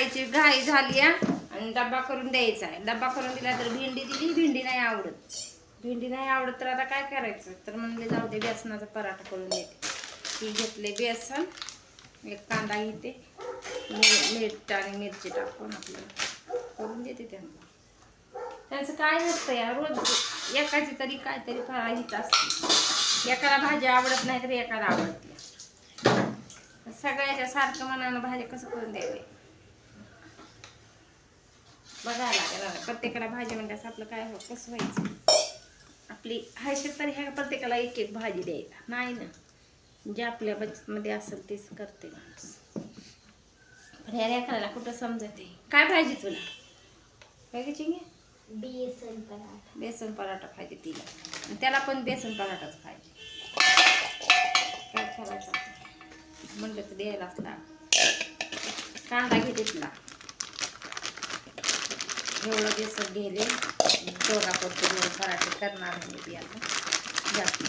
शाळेची घाई झाली आणि डब्बा करून द्यायचा आहे. डब्बा करून दिला तर भेंडी दिली भेंडी नाही आवडत. भेंडी नाही आवडत तर आता काय करायचं? तर म्हणले जाऊ दे बेसनाचा पराठा करून देते. ती घेतले बेसन एक कांदा घेते मीठ आणि मिरची टाकून आपल्याला करून देते त्यांना. त्यांचं काय नसतं या रोज एकाची तरी काहीतरी फराळीच असते. एकाला भाजी आवडत नाही तर एकाला आवडते सगळ्याच्या सारखं मनानं भाजी कसं करून द्यावी? बघायला लागेल. प्रत्येकाला भाजी म्हणल्यास आपलं काय हो कसं व्हायचं? आपली हैसियत तरी ह्या प्रत्येकाला एक एक भाजी द्यायला. नाही ना? जे आपल्या बचतमध्ये असेल तेच करते माणूस. पण ह्या लेकराला कुठं समजते? काय भाजी तुला? काय घ्यायची बेसन पराठा. बेसन पराठा पाहिजे तिला. आणि त्याला पण बेसन पराठाच पाहिजे. काय करायचं? म्हणलं तर द्यायला असला कांदा घे तिथला. एवढं बेसन गेले. दोघा पडतो दोन पराठे करणार मी आता. जास्त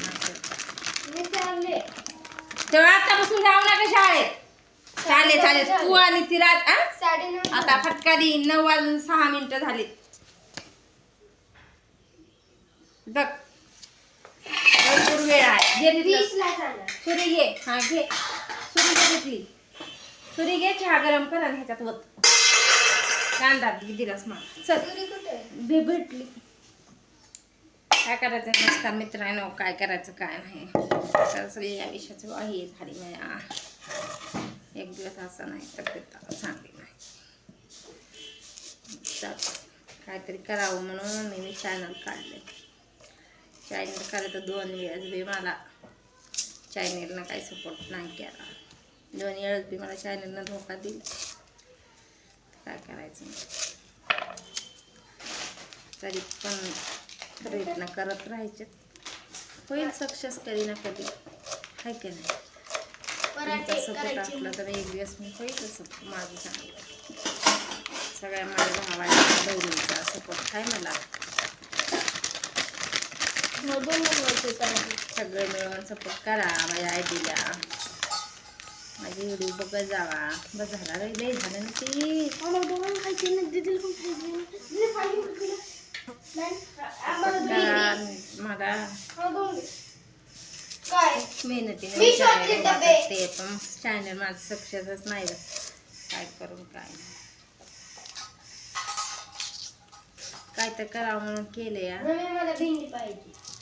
चालले. तेव्हा आतापासून जाऊ नका शाळेत. चालेल चालेल तू आणि ती रात आता फटकाली नऊ वाजून सहा मिनिटं झालीत बघ. भरपूर वेळ आहे. सुरी घे. हा घे. सुरी घे तिथली. सुरी घे. चहा गरम कर आणि ह्याच्यात वत. कांदा दिलास मला चल. तुरी भे भेटली. काय करायचं नसता मित्रांनो काय करायचं काय नाही. तर या विषयाची वाही झाली माया. एक दिवस असा नाही आता चांगली नाही. तर काहीतरी करावं म्हणून मी मी चॅनल काढले चॅनल करायचं दोन वेळेस बी मला चॅनलनं काही सपोर्ट नाही केला. दोन वेळेस बी मला चॅनलनं धोका दिला. काय करायचं तरी पण प्रयत्न करत राहायचे. होईल सक्सेस कधी ना कधी. हाय की नाही? तुमचा सपोर्ट असला तर एक दिवस मी होईल तसं. माझं चांगलं सगळ्या माझ्या भावाला बहिणीचा सपोर्ट आहे मला. सगळे मिळून सपोर्ट करा माझ्या आयडीला माझी व्हिडिओ बघत जावा बस झाला रे लई झालं ना ती. मला मेहनतीने. ते पण चॅनल माझं सक्सेसच नाही. काय करून काय नाही. काय तर करावं म्हणून केले या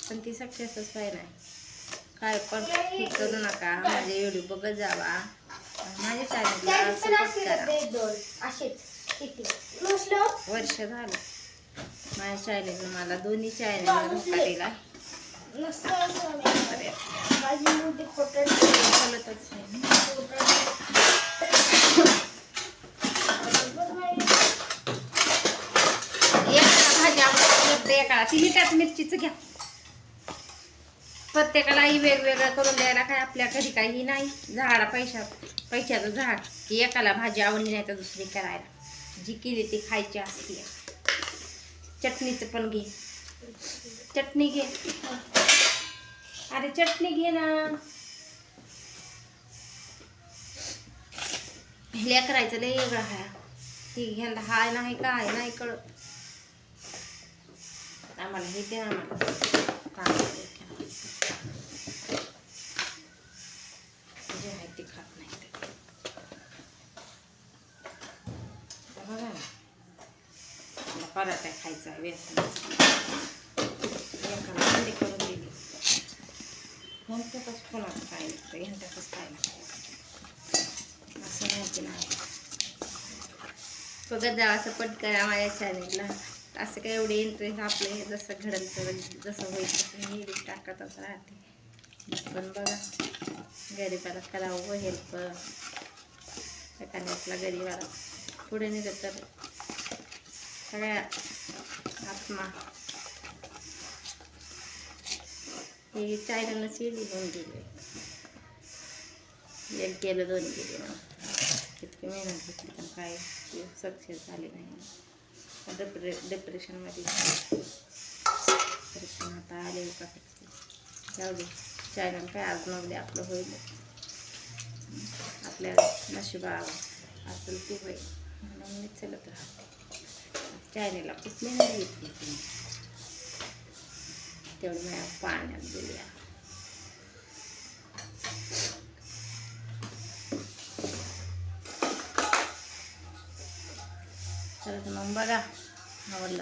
पण ती सक्सेसच पाहिजे नाही काय पण हे करू नका माझे व्हिडिओ बघत जावा माझ्या चॅनलला त्यात सपोर्ट करा वर्ष झालं माझ्या चॅनलनं मला दोन्ही चॅनलला धोका दिला माझी चालतच नाही एकाला भाजी आवडते एकाला ती मिठात मिरचीचं घ्या प्रत्येकालाही वेगवेगळं करून द्यायला काय आपल्या घरी काही नाही. झाडा पैशा पैशाचं झाड. की एकाला भाजी आवडली नाही तर दुसरी करायला. जी केली ती खायची असते. चटणीचं पण घे. चटणी घे. अरे चटणी घे ना. लेकरायचं लय वेगळं हा ही घ्यायला हाय नाही काय नाही कळत. आम्हाला हे दे आम्हाला. जे आहे ते खात नाही ते. बघा मला पराठा खायचा आहे बेसनाचा करून दिली ह्यांच्यातच कोणाचं काय लागतं ह्यांच्यातच काय लागतं असं माहिती नाही बघत जावा सपोर्ट करा माझ्या चॅनेलला असं काय एवढे इंटरेस्ट आपले हे जसं घडल तर जसं होईल तसं हे टाकतच राहते. पण बघा गरिबाला करावं हेल्प एखाद्या आपला गरिबाला पुढे निघत तर सगळ्या आत्मा. हे चायनानं येली दोन गेले. एक गेलं दोन केले इतकी मेहनत घेतली पण काय सक्सेस झाले नाही. डप्रे डेप्रेशनमध्ये डिप्रेशन आता आले का जाऊ दे. चायना काय आजमावले आपलं होईल. आपल्या नशिबा असेल ते होईल. म्हणून मी चलत राहते. चायनेला कुठली नाही घेतली तुम्ही तेवढं माझ्या पाण्यात दिल्या तर मग बघा. आवडला